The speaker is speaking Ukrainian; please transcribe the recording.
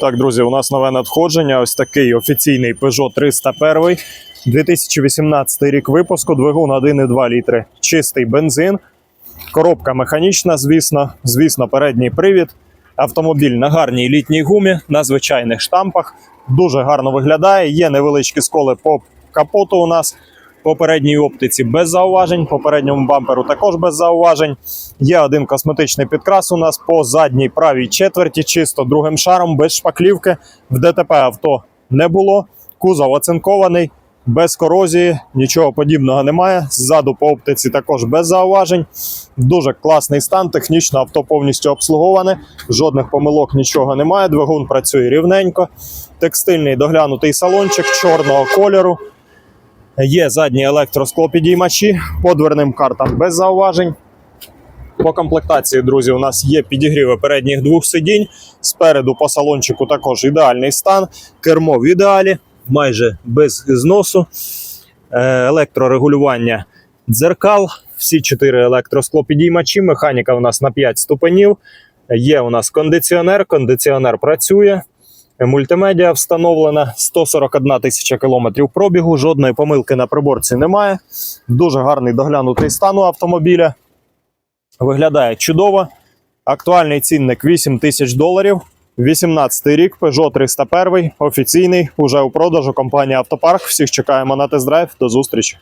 Так, друзі, у нас нове надходження. Ось такий офіційний Peugeot 301. 2018 рік випуску, двигун 1,2 літри. Чистий бензин. Коробка механічна, звісно. Звісно, передній привід. Автомобіль на гарній літній гумі, на звичайних штампах. Дуже гарно виглядає. Є невеличкі сколи по капоту у нас. По передній оптиці без зауважень, по передньому бамперу також без зауважень. Є один косметичний підкрас у нас по задній правій четверті, чисто другим шаром, без шпаклівки. В ДТП авто не було. Кузов оцинкований, без корозії, нічого подібного немає. Ззаду по оптиці також без зауважень. Дуже класний стан, технічно авто повністю обслуговане. Жодних помилок нічого немає. Двигун працює рівненько. Текстильний доглянутий салончик чорного кольору. Є задні електросклопідіймачі по дверним картам без зауважень. По комплектації, друзі, у нас є підігріви передніх двох сидінь. Спереду по салончику також ідеальний стан. Кермо в ідеалі, майже без зносу. Е, Електрорегулювання дзеркал. Всі чотири електросклопідіймачі. Механіка у нас на 5 ступенів. Є у нас кондиціонер. Кондиціонер працює. Мультимедіа встановлена 141 тисяча кілометрів пробігу. Жодної помилки на приборці немає. Дуже гарний доглянутий стан у автомобіля. Виглядає чудово. Актуальний цінник 8 тисяч доларів. 18 рік, Peugeot 301, офіційний, уже у продажу компанія Автопарк. Всіх чекаємо на тест-драйв. До зустрічі.